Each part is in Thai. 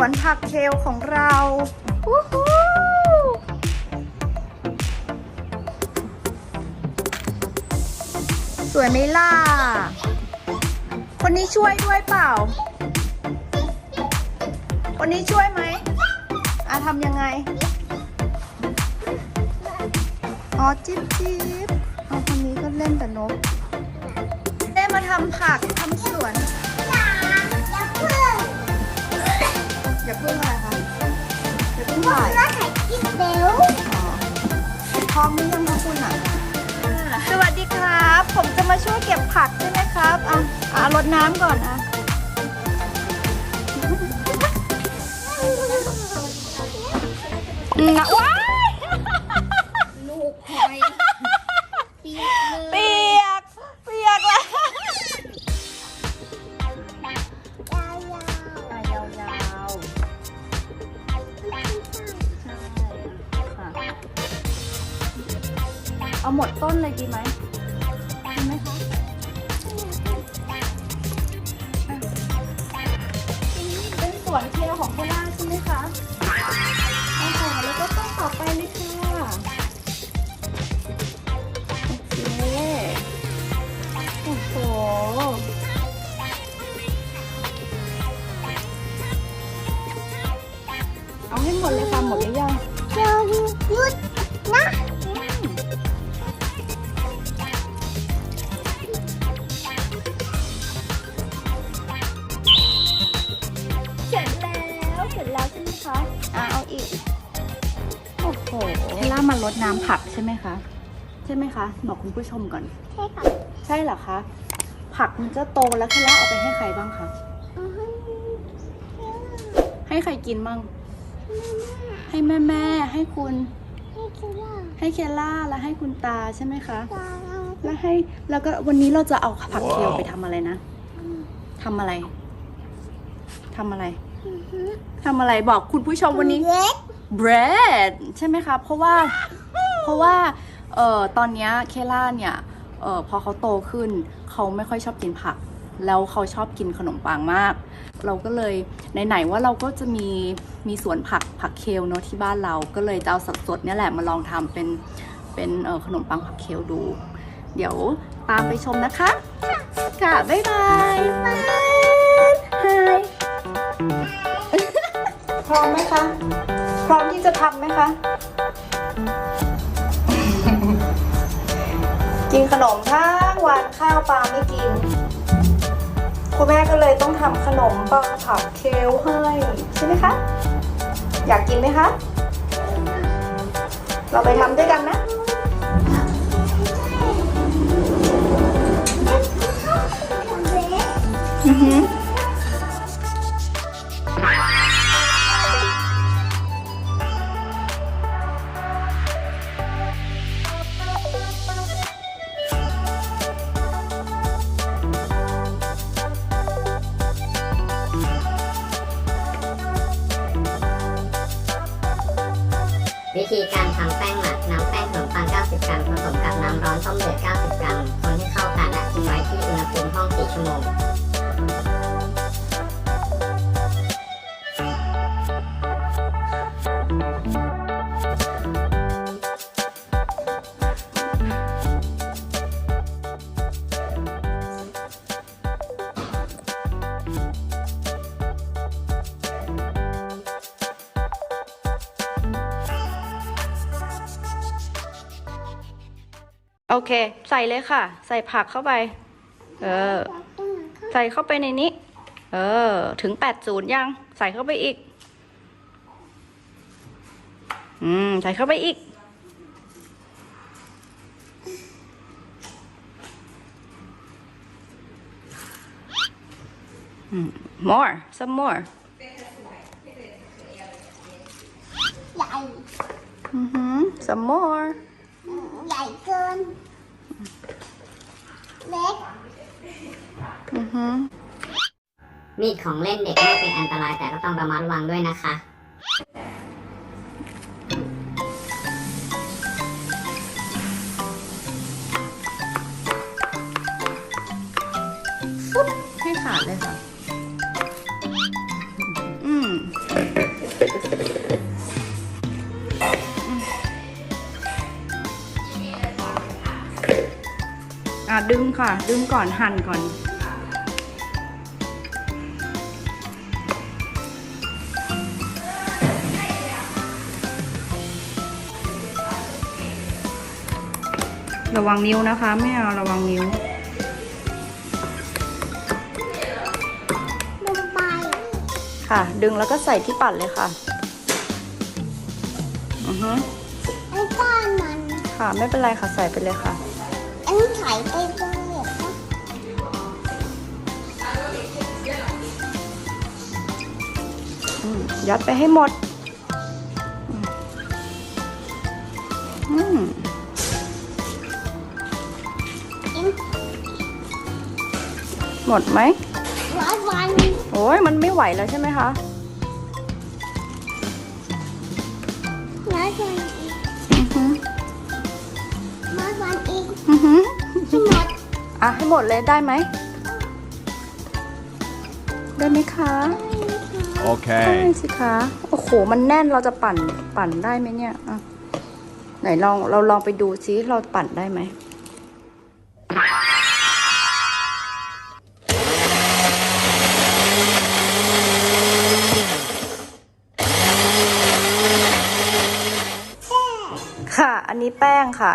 วนผักเคลของเราวู้ฮู้สวยไหมล่ะ คนนี้ช่วยด้วยเปล่า คนนี้ช่วยไหมอะทำยังไง อ๋อ จิ๊บจิ๊บเอาคนนี้ก็เล่นแต่นก ได้มาทำผักทำสวน อย่าเพิ่งอะไรคะอย่าเพิ่งถ่ายอ๋อพร้อมหรือยังคะคุณอะสวัสดีครับ ผมจะมาช่วยเก็บผักใช่ไหมครับอะอะรดน้ำก่อนอะนะ เอาหมดต้นเลยดีไหมดีไหมคะ คะบอกคุณผู้ชมก่อน ใช่ค่ะ ใช่เหรอคะ ผักมันจะโตแล้วเคล่าเอาไปให้ใครบ้างคะ ให้ใครกินบ้าง ให้แม่แม่ๆให้คุณ ให้คิดว่า ให้เคล่าและให้คุณตาใช่ไหมคะจะเอาแล้วให้ แล้วก็วันนี้เราจะเอาผักเคียวไปทำอะไรนะทำอะไรทำอะไรทำอะไรบอกคุณผู้ชมวันนี้เล็ก bread ใช่ไหมคะ เพราะว่า เพราะว่า เอ่อตอนนี้เคล่าเนี่ยเอ่อพอเขาโตขึ้นเขาไม่ค่อยชอบกินผัก แล้วเขาชอบกินขนมปังมาก เราก็เลยไหนๆว่าเราก็จะมีมีสวนผักผักเคลเนาะที่บ้านเราก็เลยจะเอาสดๆเนี่ยแหละมาลองทำเป็นเป็นเอ่อขนมปังผักเคลดู เดี๋ยวตามไปชมนะคะ ค่ะ บ๊ายบายบายพร้อมไหมคะ พร้อมที่จะทำไหมคะ กินขนมทั้งวันข้าวปลาไม่กิน คุณแม่ก็เลยต้องทำขนมปังผักเคลให้ใช่ไหมคะ อยากกินไหมคะ เราไปทำด้วยกันนะอือหือ วิธีการทำแป้งหมักนำแป้งขนมปัง 90 กรัมผสมกับน้ำร้อนต้มเดือด 90 กรัม คนให้เข้ากันและทิ้งไว้ที่อุณหภูมิห้อง 4 ชั่วโมง โอเค ใส่เลยค่ะ ใส่ผักเข้าไป เออ ใส่เข้าไปในนี้ เออ ถึงแปดศูนย์ยัง ใส่เข้าไปอีก อืม ใส่เข้าไปอีกอืม more some more ใหญ่อือหือ some more ให ญ่เกิน เล็ก อือหือมีดของเล่นเด็กไม่เป็นอันตรายแต่ก็ต้องระมัดระวังด้วยนะคะดึงค่ะ ดึงก่อนหั่นก่อนระวังนิ้วนะคะไม่เอาระวังนิ้วลงไปค่ะ ดึงแล้วก็ใส่ที่ปั่นเลยค่ะอือฮึไอ้ก้อนมันค่ะ ไม่เป็นไรค่ะใส่ไปเลยค่ะ อันนี้ไข่ไปเยัดไปให้หมดหมดไหมโอ้ยมันไม่ไหวแล้วใช่ไหมคะร้อยวันอีกอือฮึร้อยวันอีกอือฮึทั้หมดอะให้หมดเลยได้ไหมได้ไหมคะ ได้ Okay. สิคะโอ้โห มันแน่นเราจะปั่นปั่นได้ไหมเนี่ยอะไหนลองเราลองไปดูซิเราปั่นได้ไหมค่ะ อันนี้แป้งค่ะ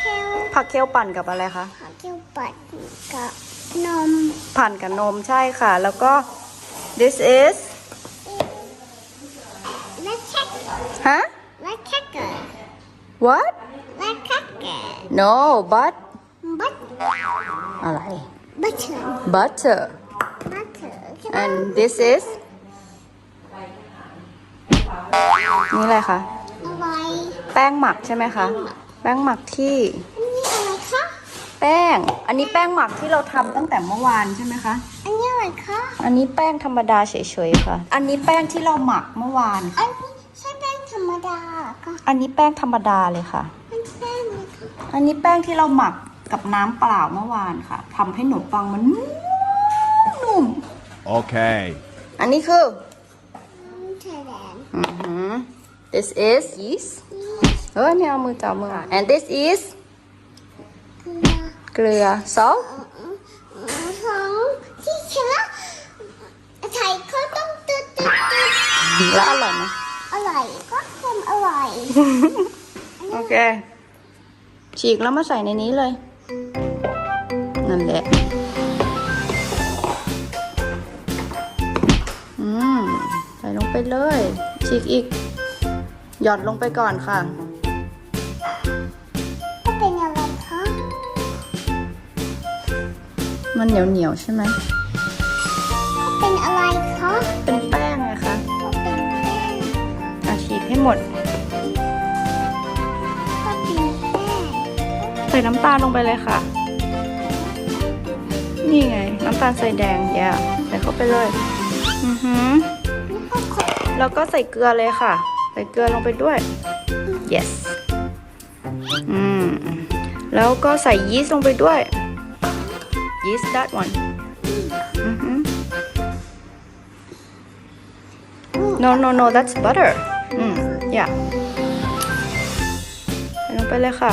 เคลผักเคลปั่นกับอะไรคะขอเกี่ยวปัดกับนมผ่านกับนมใช่ค่ะ แล้วก็ this is และแค่เกิดฮะและแค่เกิด what และแค่เกิด no but บัตอะไรบัตเตอร์ butter บัตเตอร์ใช่ไหม and this is นี่อะไรคะ อะไร แป้งหมักใช่ไหมคะ แป้งหมักที่ อันนี้อะไรคะ แป้ง อันนี้แป้งหมักที่เราทำตั้งแต่เมื่อวานใช่ไหมคะ อันนี้ อะไรคะอันนี้แป้งธรรมดาเฉยๆค่ะ อันนี้แป้งที่เราหมักเมื่อวาน อันนี้ใช่แป้งธรรมดาค่ะอันนี้แป้งธรรมดาเลยค่ะ มันแป้งไหมคะอันนี้แป้งที่เราหมักกับน้ำเปล่าเมื่อวานค่ะทำให้ขนมปังมันนุ่ม Okay. อันนี้คือไทยแลนด์อือหือ this is yeast เอ้ยไม่เอามือจับมือ and this is เกลือเกลือ salt ขอ แล้วอร่อยไหมอร่อยก็เค็มอร่อย โอเค ฉีกแล้วมาใส่ในนี้เลย นั่นแหละ อืม ใส่ลงไปเลย ฉีกอีก หย่อนลงไปก่อนค่ะก็เป็นอะไรคะ มันเหนียวเหนียวๆใช่ไหม ห้หมด ก็เป็นแป้งใส่น้ำตาลลงไปเลยค่ะ นี่ไง น้ำตาลใส่แดงแย่ใส่เข้าไปเลย อือหือ แล้วก็ขดแล้วก็ใส่เกลือเลยค่ะ ใส่เกลือลงไปด้วย yes อืม แล้วก็ใส่ยีสต์ลงไปด้วย yeast that one อือหือ no no no that's butter อืม yeah ใส่ลงไปเลยค่ะ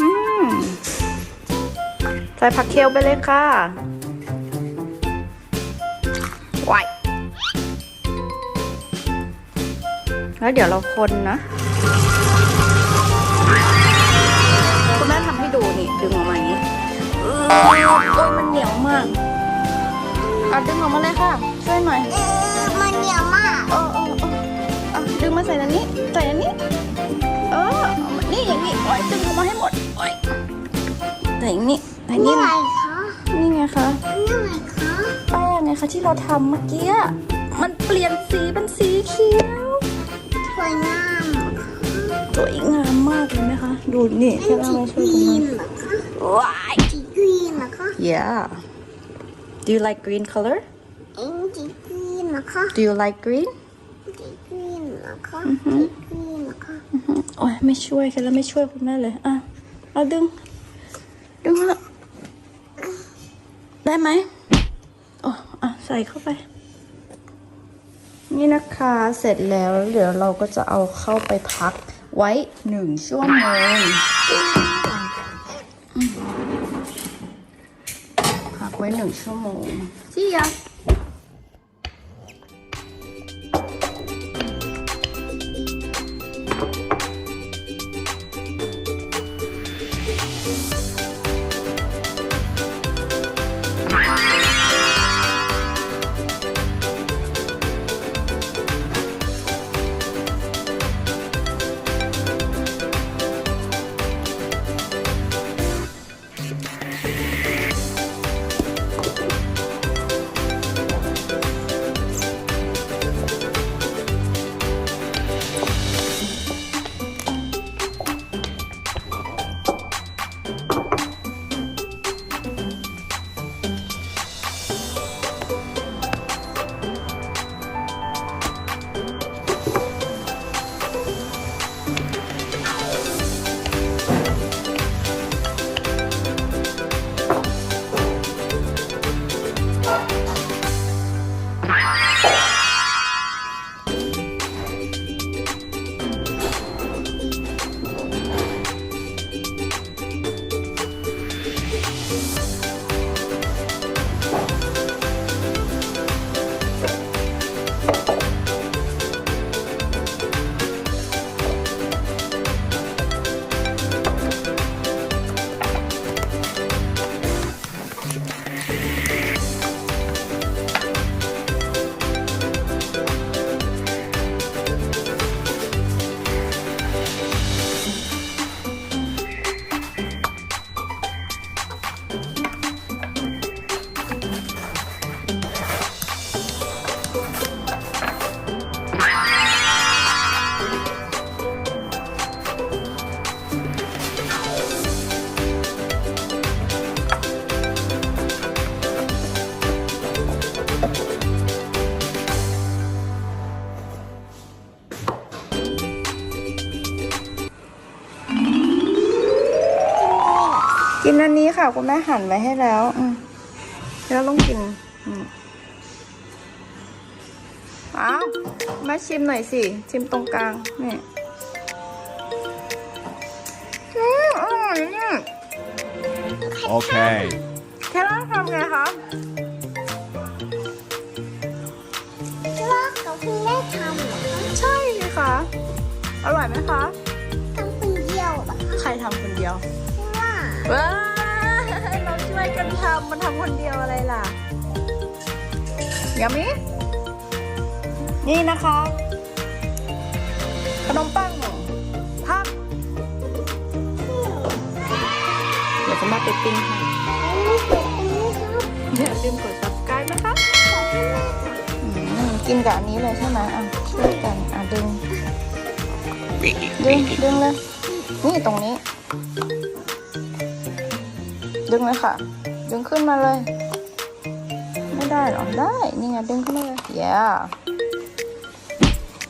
อืมใส่ผักเคลไปเลยค่ะว้ายแล้วเดี๋ยวเราคนนะคุณแม่ทำให้ดูนี่ ดึงออกมาอย่างนี้เออโอ้ยมันเหนียวมากเอาดึงออกมาเลยค่ะ ช่วยหน่อยเออมันเหนียวมาก มาใส่อันนี้ ใส่อันนี้ เออเอามานี่อย่างนี้โอ้ยดึงออกมาให้หมดโอ้ยใส่อย่างนี้ใส่อย่างนี่นี้อะไรคะนี่ไงคะ นี่อะไรคะแป้งไงคะที่เราทำเมื่อกี้มันเปลี่ยนสีเป็นสีเขียวถั่วน้ำสวยงามมากเลยไหมคะ ดูนี่อัแค่นเราสีมาคช่วยรีกันมเหรอคะว้าย สีกรีนเหรอคะ yeah do you like green color เอ็งสีกรีนเหรอคะ do you like green สี กินเหรอคะจะกินเหรอคะโอ้ยไม่ช่วยกันแล้วไม่ช่วยคุณแม่เลย อะ เอาดึง ดึงละได้ไหมอ๋ออะใส่เข้าไป นี่นะคะเสร็จแล้วเดี๋ยวเราก็จะเอาเข้าไปพักไว้หนึ่งชั่วโมงพักไว้หนึ่งชั่วโมงที่ยัก อันนี้ค่ะคุณแม่หั่นไว้ให้แล้ว อืมแล้วต้องกินอืมอ้าวมาชิมหน่อยสิ ชิมตรงกลางนี่อืมอร่อยเนี่ย Okay. แค่ล่าทำไงคะว่าเขาเพิ่งได้ทำเหรอคะใช่สิคะอร่อยไหมคะทำคนเดียวเหรอคะใครทำคนเดียว ว่า ว้า ทำมันทำคนเดียวอะไรล่ะยามินี่นะคะ ขนมปังพักเดี๋ยวจะมาไปปิ้งให้อันนี้เปิดตรงนี้ครับอย่าลืมกด subscribe นะคะอืมกินกับอันนี้เลยใช่ไหมอะช่วยกันอะดึง ดึง ดึงเลย นี่ตรงนี้ ดึงเลยค่ะ ดึงขึ้นมาเลย ไม่ได้เหรอ ได้ นี่ไงดึงขึ้นมาเลยเย้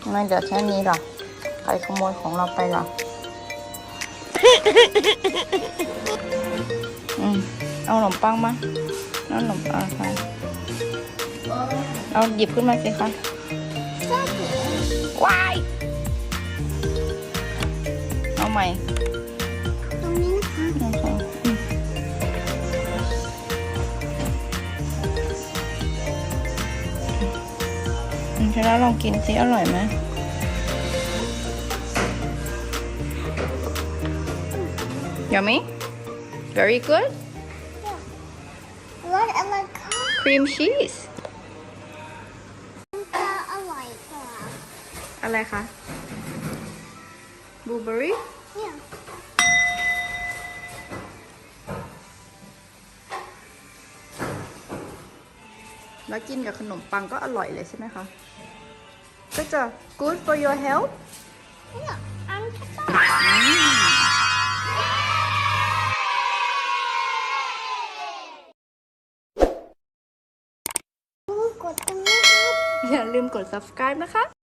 ทำไมเหลือแค่นี้ล่ะใครขโมยของเราไปล่ะอืมเอาขนมปังมาเอาขนมปังค่ะเอาหยิบขึ้นมาสิคะว้ายเอาใหม่ ตรงนี้นะคะ อืมเชล่าลองกินสิอร่อยไหม Yummy very good รสอะไรคะ cream cheese จะอร่อยกว่า อะไรคะ blueberry เนี่ยแล้วกินกับขนมปังก็อร่อยเลยใช่ไหมคะ ก็จะ good for your health เนี่ยอันที่ต้องกดตรงนี้ครับอย่าลืมกด subscribe นะคะ